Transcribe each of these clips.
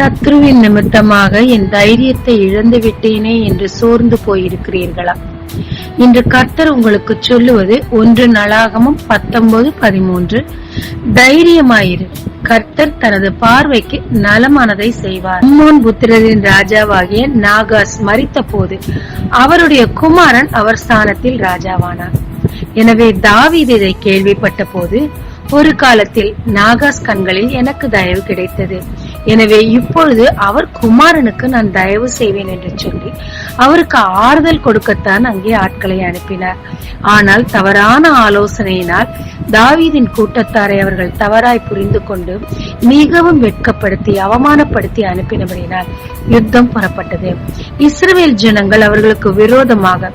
சத்ருவின் நிமித்தமாக என் தைரியத்தை இழந்து விட்டேனே என்று சோர்ந்து போயிருக்கிறீர்களா? இன்று கர்த்தர் உங்களுக்கு சொல்லுவது ஒன்று நளாகமும் பத்தொன்பது பதிமூன்று. தைரியமாயிரு. கர்த்தர் தனது பார்வைக்கு நலமானதை செய்வார். அம்மோன் புத்திரரின் ராஜாவாகிய நாகாஸ் மறித்த போது அவருடைய குமாரன் அவர் ஸ்தானத்தில் ராஜாவானார். எனவே தாவீது இதை கேள்விப்பட்ட போது ஒரு காலத்தில் நாகாஸ் கண்களில் எனக்கு தயவு கிடைத்தது. எனவே இப்பொழுது அவர் குமாரனுக்கு நான் தயவு செய்வேன் என்று சொல்லி அவருக்கு ஆறுதல் கொடுக்கத்தான் அங்கே ஆட்களை அனுப்பினார். ஆனால் தவறான ஆலோசனையினால் தாவீதின் கூட்டத்தாரை அவர்கள் தவறாய் புரிந்து கொண்டு மிகவும் வெட்கப்படுத்தி அவமானப்படுத்தி அனுப்பினபடினால் யுத்தம் புறப்பட்டது. இஸ்ரேல் ஜனங்கள் அவர்களுக்கு விரோதமாக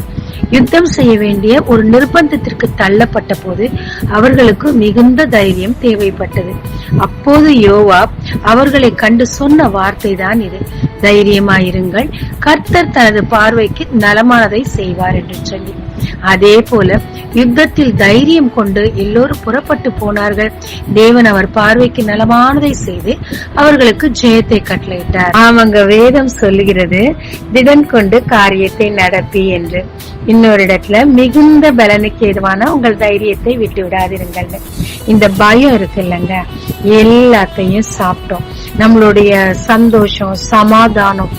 யுத்தம் செய்ய வேண்டிய ஒரு நிர்பந்தத்திற்கு தள்ளப்பட்ட போது அவர்களுக்கு மிகுந்த தைரியம் தேவைப்பட்டது. அப்போது யோவா அவர்களை கண்டு சொன்ன வார்த்தை தான் இது. தைரியமாயிருங்கள். கர்த்தர் தனது பார்வைக்கு நலமானதை செய்வார் என்று சொல்லி. அதே போல யுத்தத்தில் தைரியம் கொண்டு எல்லோரும் புறப்பட்டு போனார்கள். தேவன் அவர் பார்வைக்கு நலமானதை செய்து அவர்களுக்கு ஜெயத்தை கட்டளையிட்டார். ஆமாங்க வேதம் சொல்லுகிறது திடன் கொண்டு காரியத்தை நடத்தி என்று. இன்னொரு இடத்துல மிகுந்த பலனுக்கு ஏதுவான உங்கள் தைரியத்தை விட்டு விடாதிருங்கள் இந்த பயம் இருக்கு இல்லைங்க எல்லாத்தையும் சாப்பிட்டோம். நம்மளுடைய சந்தோஷம் சமாதானம்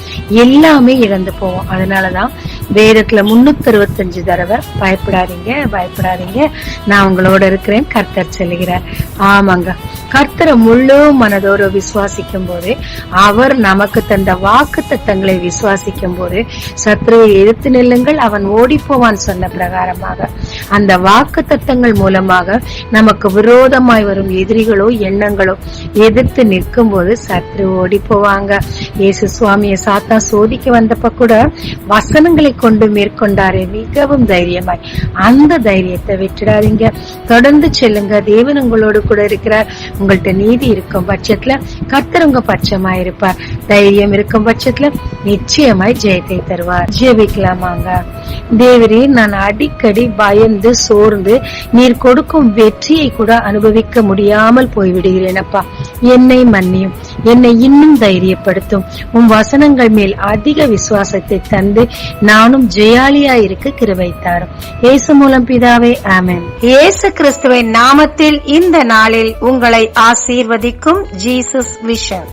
எல்லாமே இழந்து போவோம் அதனாலதான் வேதத்துல முன்னூத்தி அறுபத்தஞ்சு தடவை பயப்படாதீங்க பயப்படாதீங்க. நான் உங்களோட இருக்கிறேன் கர்த்தர் செல்கிறார் ஆமாங்க. கர்த்தரை முழு மனதோடு விசுவாசிக்கும் போது அவர் நமக்கு தந்த வாக்கு தத்தங்களை விசுவாசிக்கும் போது சத்ருவை எதிர்த்து நில்லுங்கள் அவன் ஓடி போவான் சொன்ன பிரகாரமாக. அந்த வாக்கு தத்தங்கள் மூலமாக நமக்கு விரோதமாய் வரும் எதிரிகளோ எண்ணங்களோ எதிர்த்து நிற்கும் போது சத்ரு ஓடி போவாங்க. இயேசு சுவாமியை சாத்தா சோதிக்க வந்தப்ப கூட வசனங்களை கொண்டு மேற்கொண்டாரே. மிகவும் தைரியமாய். அந்த தைரியத்தை விட்டுடாதீங்க. தொடர்ந்து செல்லுங்க. தேவன் உங்களோடு கூட இருக்கிறார். உங்கள்ட்ட நீதி இருக்கும் பட்சத்துல கர்த்தர் உங்க பட்சமா இருப்பார். தைரியம் இருக்கும் பட்சத்துல நிச்சயமாய் ஜெயத்தை தருவார். ஜெபிக்கலாமாங்க? தேவரே நான் அடிக்கடி பயந்து சோர்ந்து நீர் கொடுக்கும் வெற்றியை கூட அனுபவிக்க முடியாமல் போய்விடுகிறேனப்பா என்னை மன்னியும். என்னை இன்னும் தைரியப்படுத்தும். உன் வசனங்கள் மேல் அதிக விசுவாசத்தை தந்து நானும் ஜெயாலியா இருக்க கிருவை தாரும் இயேசு மூலம் பிதாவே ஆமன். இயேசு கிறிஸ்துவின் நாமத்தில் இந்த நாளில் உங்களை ஆசீர்வதிக்கும் ஜீசஸ் விஷன்.